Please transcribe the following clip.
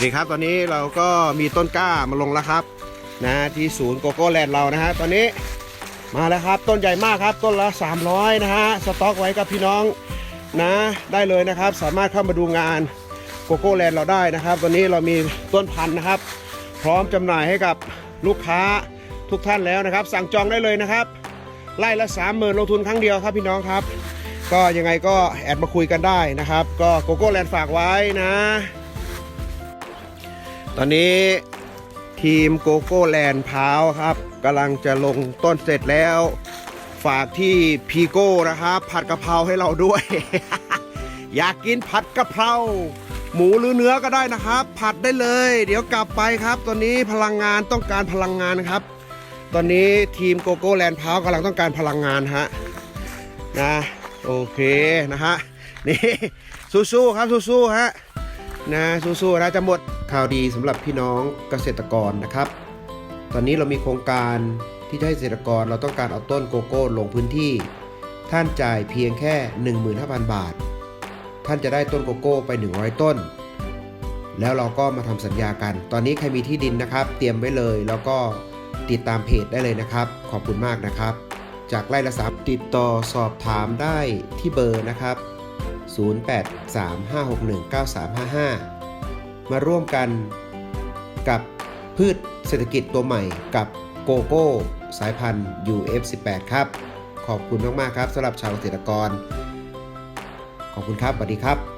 นี่ครับตอนนี้เราก็มีต้นกล้ามาลงแล้วครับนะที่ศูนย์โกโก้แลนด์เรานะฮะตอนนี้มาแล้วครับต้นใหญ่มากครับต้นละ 300 นะฮะสต็อกไว้กับพี่น้องนะได้เลยนะครับ สามารถเข้ามาดูงานโกโก้แลนด์เราได้นะครับตอนนี้เรามีต้นพันธุ์นะครับ พร้อมจำหน่ายให้กับลูกค้าทุกท่านแล้วนะครับ สั่งจองได้เลยนะครับ ไล่ละ30,000ลงทุนครั้งเดียวครับพี่น้องครับ ก็ยังไงก็แอดมาคุยกันได้นะครับ ก็โกโก้แลนด์ฝากไว้นะ ตอนนี้ทีมโกโก้แลนด์พาวครับกำลังจะลงต้นเสร็จแล้ว ฝากที่พีโก้นะครับผัดกะเพราให้เราด้วย อยากกินผัดกะเพราหมูหรือเนื้อก็ได้นะครับ ผัดได้เลย เดี๋ยวกลับไปครับ ตอนนี้พลังงานต้องการพลังงานครับ ตอนนี้ทีมโกโก้แลนด์พาวกำลังต้องการพลังงานฮะนะโอเคนะฮะนี่สู้ๆครับสู้ๆฮะนะสู้ๆนะจะหมด ข่าวดีสำหรับพี่น้องเกษตรกรนะครับ ตอนนี้เรามีโครงการที่จะให้เกษตรกรเราต้องการเอาต้นโกโก้ลงพื้นที่ ท่านจ่ายเพียงแค่ 15,000 บาท ท่านจะได้ต้นโกโก้ไป 100 ต้น แล้วเราก็มาทำสัญญากัน ตอนนี้ใครมีที่ดินนะครับ เตรียมไว้เลยแล้วก็ติดตามเพจได้เลยนะครับ ขอบคุณมากนะครับ จากไร่ละสามติดต่อสอบถามได้ที่เบอร์นะครับ 0835619355 มาร่วมกันกับพืชเศรษฐกิจตัวใหม่กับโกโก้สายพันธุ์ UF18 ครับ ขอบคุณมาก ๆ ครับสำหรับชาวเกษตรกร ขอบคุณครับสวัสดีครับ